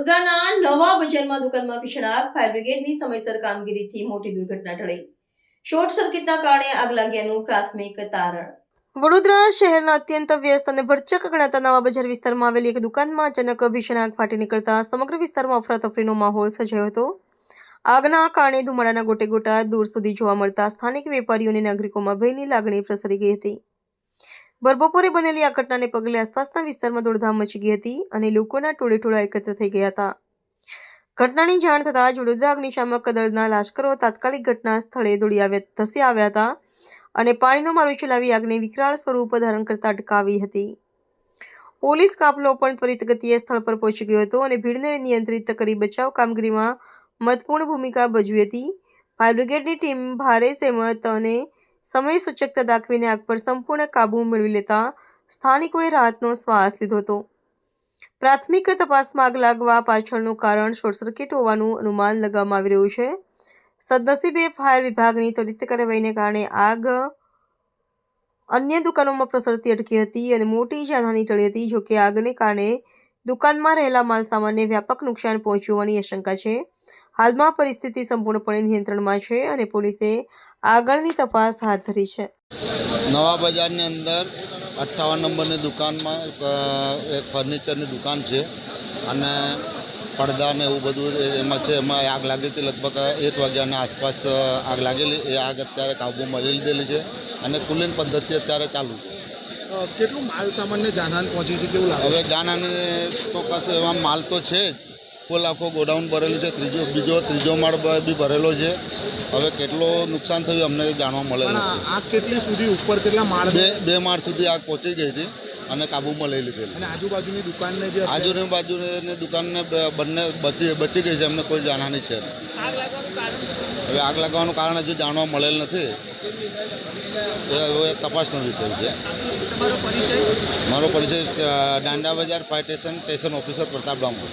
વડોદરાના નવા બજારમાં દુકાનમાં ભીષણ ફાયર બ્રિગેડની સમયસર કામગીરીથી મોટી દુર્ઘટના ટળી. શોર્ટ સર્કિટના કારણે આગ લાગ્યાનું પ્રાથમિક તારણ. વડોદરા શહેરના અત્યંત વ્યસ્ત અને ભરચક ગણાતા નવા બજાર વિસ્તારમાં આવેલી એક દુકાનમાં અચાનક ભીષણ આગ ફાટી નીકળતા સમગ્ર વિસ્તારમાં અફરાતફરીનો માહોલ સર્જાયો હતો. આગના કારણે ધુમાડાના ગોટે ગોટા દૂર સુધી જોવા મળતા સ્થાનિક વેપારીઓ અને નાગરિકોમાં ભયની લાગણી પ્રસરી ગઈ હતી. બરબપોરે બનેલી આ ઘટનાને પગલે આસપાસના વિસ્તારમાં દોડધામ મચી ગઈ હતી અને લોકોના ટોળે ટોળા એકત્ર થઈ ગયા હતા. ઘટનાની જાણ થતાં જ વડોદરા અગ્નિશામક દળના લાશ્કરો તાત્કાલિક ઘટના સ્થળે દોડી આવ્યા, ધસી આવ્યા હતા અને પાણીનો મારો ચલાવી આગને વિકરાળ સ્વરૂપ ધારણ કરતા અટકાવી હતી. પોલીસ કાફલો પણ ત્વરિત ગતિએ સ્થળ પર પહોંચી ગયો હતો અને ભીડને નિયંત્રિત કરી બચાવ કામગીરીમાં મહત્વપૂર્ણ ભૂમિકા ભજવી હતી. ફાયર બ્રિગેડની ટીમ ભારે સહેમત અને સમય સૂચકતા દાખવીને આગ પર સંપૂર્ણ કાબૂ મેળવી લેતા સ્થાનિકોએ રાહતનો શ્વાસ લીધો હતો. પ્રાથમિક તપાસમાં આગ લાગવા પાછળનું કારણ શોર્ટ સર્કિટ હોવાનું અનુમાન લગાવવામાં આવી રહ્યું છે. સદનસીબે ફાયર વિભાગની ત્વરિત કાર્યવાહીને કારણે આગ અન્ય દુકાનોમાં પ્રસરતી અટકી હતી અને મોટી જાનહાની ટળી હતી જોકે આગને કારણે દુકાનમાં રહેલા માલસામાનને વ્યાપક નુકસાન પહોંચ્યું હોવાની આશંકા છે. હાલમાં પરિસ્થિતિ સંપૂર્ણપણે નિયંત્રણમાં છે અને પોલીસે આગળની તપાસ હાથ ધરી છે. નવા બજારની અંદર અઠ્ઠાવન નંબરની દુકાનમાં એક ફર્નિચરની દુકાન છે અને પડદા ને એવું બધું એમાં છે એમાં આગ લાગી હતી લગભગ એક વાગ્યાના આસપાસ આગ લાગેલી એ આગ અત્યારે કાબૂમાં લઈ લીધેલી છે અને કુલિંગ પદ્ધતિ અત્યારે ચાલુ છે. કેટલું માલ સામાનને જાનહાન પહોંચી છે કેવું લાગે હવે જાનહાન તો એમાં માલ તો છે જ ફૂલ આખો ગોડાઉન ભરેલું છે ત્રીજો બીજો ત્રીજો માળ બી ભરેલો છે. હવે કેટલો નુકસાન થયું અમને જાણવા મળે નથી. આગ કેટલી સુધી ઉપર કેટલા માળ બે બે માળ સુધી આગ પહોંચી ગઈ હતી અને કાબૂમાં લઈ લીધેલી. અને આજુબાજુની દુકાનને જે અત્યારે- આજુની બાજુની દુકાનને બંને બચી બચી ગઈ છે અમને કોઈ જાણવાની છે હવે આગ લાગવાનું કારણ હજુ જાણવા મળેલ નથી. એ હવે તપાસનો વિષય છે. મારો પરિચય Danda Bazar fire station station officer Pratap Damor.